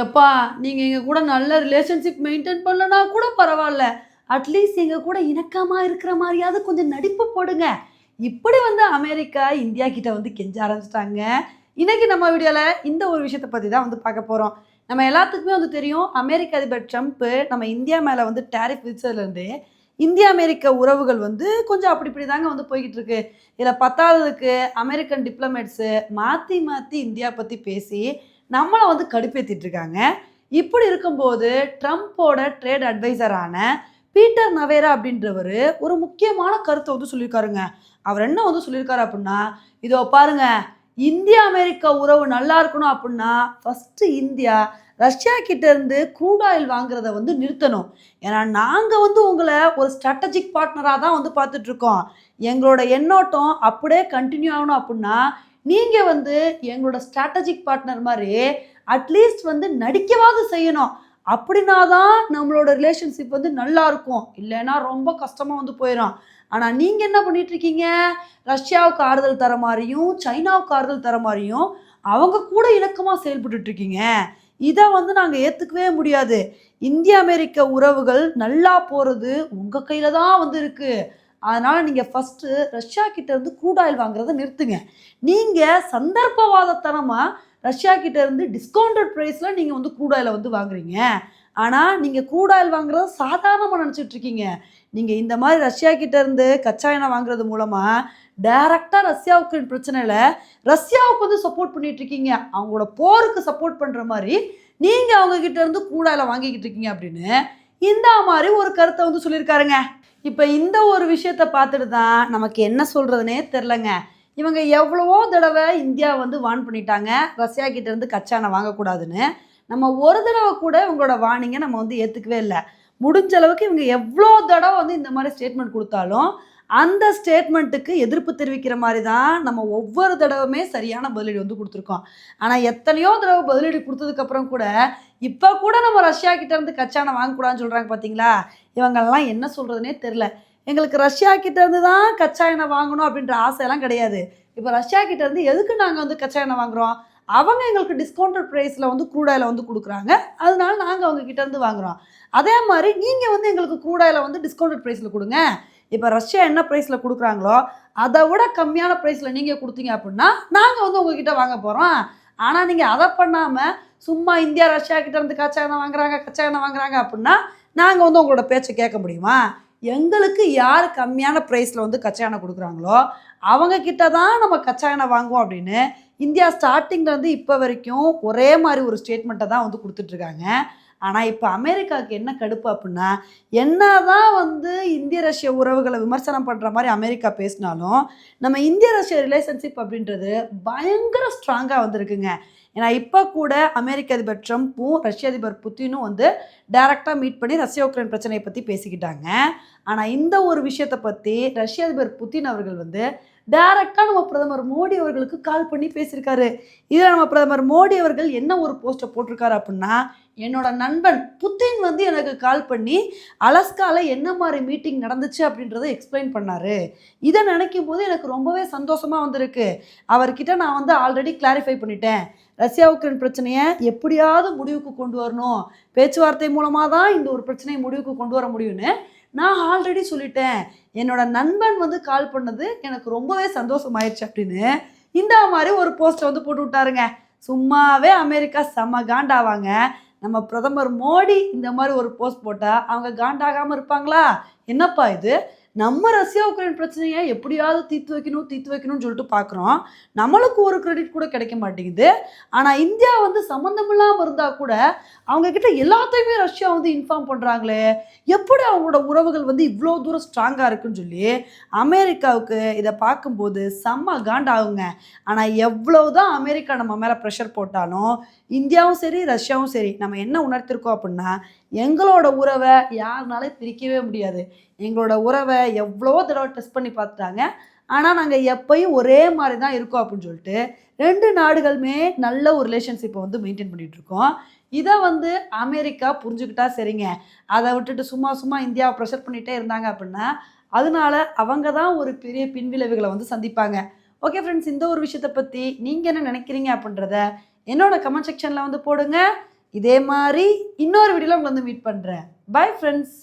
எப்பா நீங்கள் எங்கள் கூட நல்ல ரிலேஷன்ஷிப் மெயின்டைன் பண்ணலனா கூட பரவாயில்ல. அட்லீஸ்ட் எங்கள் கூட இணக்கமாக இருக்கிற மாதிரியாவது கொஞ்சம் நடிப்பு போடுங்க. இப்படி வந்து அமெரிக்கா இந்தியா கிட்ட வந்து கெஞ்ச ஆரம்பிச்சிட்டாங்க. இன்றைக்கி நம்ம வீடியோவில் இந்த ஒரு விஷயத்தை பற்றி தான் வந்து பார்க்க போகிறோம் நம்ம எல்லாத்துக்குமே வந்து தெரியும் அமெரிக்க அதிபர் ட்ரம்ப்பு நம்ம இந்தியா மேலே வந்து டேரிஃப் விதிச்சதுலேருந்து இந்திய அமெரிக்க உறவுகள் வந்து கொஞ்சம் அப்படி இப்படி தாங்க வந்து போய்கிட்டு இருக்கு. இதில் பத்தாததுக்கு அமெரிக்கன் டிப்ளமேட்ஸு மாற்றி மாற்றி இந்தியா பற்றி பேசி நம்மளை வந்து கடுப்பேற்றிட்டு இருக்காங்க. இப்படி இருக்கும்போது ட்ரம்ப்போட ட்ரேட் அட்வைசரான பீட்டர் நவேரா அப்படின்றவர் ஒரு முக்கியமான கருத்தை வந்து சொல்லியிருக்காருங்க. அவர் என்ன வந்து சொல்லியிருக்காரு அப்படின்னா இதோ பாருங்க இந்தியா அமெரிக்கா உறவு நல்லா இருக்கணும் அப்படின்னா ஃபஸ்ட்டு இந்தியா ரஷ்யா கிட்ட இருந்து க்ரூட் ஆயில் வாங்குறத வந்து நிறுத்தணும். ஏன்னா நாங்கள் வந்து உங்களை ஒரு ஸ்ட்ராட்டஜிக் பார்ட்னராக தான் வந்து பார்த்துட்டு இருக்கோம் எங்களோட எண்ணோட்டம் அப்படியே கண்டினியூ ஆகணும் அப்படின்னா நீங்கள் வந்து எங்களோட ஸ்ட்ராட்டஜிக் பார்ட்னர் மாதிரி அட்லீஸ்ட் வந்து நடிக்கவாது செய்யணும். அப்படின்னா தான் நம்மளோட ரிலேஷன்ஷிப் வந்து நல்லா இருக்கும். இல்லைன்னா ரொம்ப கஷ்டமாக வந்து போயிடும் ஆனால் நீங்கள் என்ன பண்ணிட்டு இருக்கீங்க ரஷ்யாவுக்கு ஆறுதல் தர மாதிரியும் சைனாவுக்கு ஆறுதல் தர மாதிரியும் அவங்க கூட இணக்கமாக செயல்பட்டுட்ருக்கீங்க. இதை வந்து நாங்கள் ஏற்றுக்கவே முடியாது. இந்திய அமெரிக்க உறவுகள் நல்லா போகிறது உங்கள் கையில் தான் வந்து இருக்குது அதனால் நீங்கள் ஃபஸ்ட்டு ரஷ்யா கிட்டேருந்து இருந்து crude வாங்குறத நிறுத்துங்க. நீங்கள் சந்தர்ப்பவாதத்தனமாக ரஷ்யா கிட்டேருந்து டிஸ்கவுண்டட் ப்ரைஸில் நீங்கள் வந்து கூடாயில் வந்து வாங்குறீங்க. ஆனால் நீங்கள் கூடாயில் oil சாதாரணமாக நினச்சிட்டு இருக்கீங்க நீங்கள் இந்த மாதிரி ரஷ்யா கிட்ட இருந்து கச்சா எண்ணெய் வாங்குறது மூலமாக டைரக்டாக ரஷ்யாவுக்கு பிரச்சனையில் ரஷ்யாவுக்கு வந்து சப்போர்ட் பண்ணிட்டு இருக்கீங்க அவங்களோட போருக்கு சப்போர்ட் பண்ணுற மாதிரி நீங்கள் அவங்க கிட்ட இருந்து கூடாயில் வாங்கிக்கிட்டு இருக்கீங்க அப்படின்னு இந்த மாதிரி ஒரு கருத்தை வந்து சொல்லியிருக்காருங்க. இப்போ இந்த ஒரு விஷயத்த பார்த்துட்டு தான் நமக்கு என்ன சொல்கிறதுனே தெரிலங்க. இவங்க எவ்வளவோ தடவை இந்தியா வந்து வான் பண்ணிட்டாங்க. ரஷ்யா கிட்டேருந்து கச்சானை வாங்கக்கூடாதுன்னு. நம்ம ஒரு தடவை கூட இவங்களோட வார்னிங்கை நம்ம வந்து ஏற்றுக்கவே இல்லை. முடிஞ்ச அளவுக்கு இவங்க எவ்வளோ தடவை வந்து இந்த மாதிரி ஸ்டேட்மெண்ட் கொடுத்தாலும் அந்த ஸ்டேட்மெண்ட்டுக்கு எதிர்ப்பு தெரிவிக்கிற மாதிரி தான் நம்ம ஒவ்வொரு தடவுமே சரியான பதிலடி வந்து கொடுத்துருக்கோம். ஆனால் எத்தனையோ தடவை பதிலடி கொடுத்ததுக்கப்புறம் கூட இப்போ கூட நம்ம ரஷ்யா கிட்டேருந்து கச்சானை வாங்கக்கூடாதுன்னு சொல்கிறாங்க பார்த்தீங்களா இவங்கெல்லாம் என்ன சொல்கிறதுனே தெரில எங்களுக்கு ரஷ்யா கிட்டேருந்து தான் கச்சா எண்ணெய் வாங்கணும் அப்படின்ற ஆசையெல்லாம் கிடையாது. இப்போ ரஷ்யா இருந்து எதுக்கு நாங்கள் வந்து கச்சா எண்ணெய் வாங்குறோம்? அவங்க எங்களுக்கு டிஸ்கவுண்டட் ப்ரைஸில் வந்து கூடாயில் வந்து கொடுக்குறாங்க. அதனால நாங்கள் அவங்க கிட்டேருந்து வாங்குகிறோம் வாங்குறோம். அதே மாதிரி நீங்கள் வந்து எங்களுக்கு crude வந்து டிஸ்கவுண்டட் ப்ரைஸில் கொடுங்க. இப்போ ரஷ்யா என்ன ப்ரைஸில் கொடுக்குறாங்களோ அதை விட கம்மியான ப்ரைஸில் நீங்கள் கொடுத்தீங்க அப்படின்னா நாங்கள் வந்து உங்ககிட்ட வாங்க போகிறோம் ஆனால் நீங்கள் அதை பண்ணாமல் சும்மா இந்தியா ரஷ்யா கிட்டேருந்து கச்சா எண்ணெய் வாங்குறாங்க கச்சா எண்ணெய் வாங்குறாங்க அப்படின்னா நாங்கள் வந்து உங்களோட பேச்சை கேட்க முடியுமா? எங்களுக்கு யார் கம்மியான ப்ரைஸில் வந்து கச்சா எண்ணெய் கொடுக்குறாங்களோ அவங்க கிட்ட தான் நம்ம கச்சா எண்ணெய் வாங்குவோம் அப்படின்னு இந்தியா ஸ்டார்டிங்லேருந்து இப்போ வரைக்கும் ஒரே மாதிரி ஒரு ஸ்டேட்மெண்ட்டை தான் வந்து கொடுத்துட்ருக்காங்க ஆனால் இப்போ அமெரிக்காவுக்கு என்ன கடுப்பு அப்படின்னா என்னதான் வந்து இந்திய ரஷ்ய உறவுகளை விமர்சனம் பண்ணுற மாதிரி அமெரிக்கா பேசினாலும் நம்ம இந்திய ரஷ்ய ரிலேஷன்ஷிப் அப்படின்றது பயங்கர ஸ்ட்ராங்காக வந்திருக்குங்க. ஏன்னா இப்போ கூட அமெரிக்க அதிபர் ட்ரம்ப்பும் ரஷ்ய அதிபர் புத்தினும் வந்து டைரெக்டாக மீட் பண்ணி ரஷ்ய உக்ரைன் பிரச்சனையை பற்றி பேசிக்கிட்டாங்க. ஆனால் இந்த ஒரு விஷயத்தை பற்றி ரஷ்ய அதிபர் புத்தின் அவர்கள் வந்து டைரெக்டாக நம்ம பிரதமர் மோடி அவர்களுக்கு கால் பண்ணி பேசியிருக்காரு. இதில் நம்ம பிரதமர் மோடி அவர்கள் என்ன ஒரு போஸ்ட்டை போட்டிருக்காரு அப்படின்னா என்னோட நண்பன் புத்தின் வந்து எனக்கு கால் பண்ணி அலஸ்காவில் என்ன மாதிரி மீட்டிங் நடந்துச்சு அப்படின்றத எக்ஸ்பிளைன் பண்ணார். இதை நினைக்கும் போது எனக்கு ரொம்பவே சந்தோஷமாக வந்திருக்கு. அவர்கிட்ட நான் வந்து ஆல்ரெடி கிளாரிஃபை பண்ணிட்டேன். ரஷ்யா உக்ரைன் பிரச்சனையை எப்படியாவது முடிவுக்கு கொண்டு வரணும். பேச்சுவார்த்தை மூலமாக தான் இந்த ஒரு பிரச்சனையை முடிவுக்கு கொண்டு வர முடியும்னு நான் ஆல்ரெடி சொல்லிட்டேன். என்னோட நண்பன் வந்து கால் பண்ணது எனக்கு ரொம்பவே சந்தோஷமாயிருச்சு அப்படின்னு இந்த மாதிரி ஒரு போஸ்ட்டை வந்து போட்டு விட்டாருங்க. சும்மாவே அமெரிக்கா செம்ம காண்டாவாங்க. நம்ம பிரதமர் மோடி இந்த மாதிரி ஒரு போஸ்ட் போட்டால் அவங்க காண்டாகாமல் இருப்பாங்களா? என்னப்பா இது? நம்ம ரஷ்யா உக்ரைன் பிரச்சனையை எப்படியாவது தீர்த்து வைக்கணும் தீர்த்து வைக்கணும்னு சொல்லிட்டு பார்க்குறோம். நம்மளுக்கு ஒரு கிரெடிட் கூட கிடைக்க மாட்டேங்குது. ஆனால் இந்தியா வந்து சம்மந்தமில்லாமல் இருந்தால் கூட அவங்கக்கிட்ட எல்லாத்தையுமே ரஷ்யா வந்து இன்ஃபார்ம் பண்ணுறாங்களே எப்படி அவங்களோட உறவுகள் வந்து இவ்வளோ தூரம் ஸ்ட்ராங்காக இருக்குன்னு சொல்லி அமெரிக்காவுக்கு இதை பார்க்கும்போது செம்ம காண்டாகுங்க. ஆனால் எவ்வளோ தான் அமெரிக்கா நம்ம மேலே ப்ரெஷர் போட்டாலும் இந்தியாவும் சரி ரஷ்யாவும் சரி நம்ம என்ன உணர்த்திருக்கோம் அப்படின்னா எங்களோட உறவை யாருனாலே பிரிக்கவே முடியாது. எங்களோட உறவை எவ்வளோ தடவை டெஸ்ட் பண்ணி பார்த்துட்டாங்க. ஆனால் நாங்கள் எப்பயும் ஒரே மாதிரி தான் இருக்கோம் அப்படின்னு சொல்லிட்டு ரெண்டு நாடுகளுமே நல்ல ஒரு ரிலேஷன்ஷிப்பை வந்து மெயின்டைன் பண்ணிகிட்ருக்கோம் இருக்கோம். இதை வந்து அமெரிக்கா புரிஞ்சுக்கிட்டா சரிங்க. அதை விட்டுட்டு சும்மா சும்மா இந்தியாவை ப்ரெஷர் பண்ணிகிட்டே இருந்தாங்க அப்படின்னா அதனால அவங்க தான் ஒரு பெரிய பின்விளைவுகளை வந்து சந்திப்பாங்க. ஓகே ஃப்ரெண்ட்ஸ் இந்த ஒரு விஷயத்தை பற்றி நீங்கள் என்ன நினைக்கிறீங்க அப்படின்றத என்னோட கமெண்ட் செக்ஷனில் வந்து போடுங்க. இதே மாதிரி இன்னொரு வீடியோவில் உங்களை வந்து மீட் பண்ணுறேன் பை ஃப்ரெண்ட்ஸ்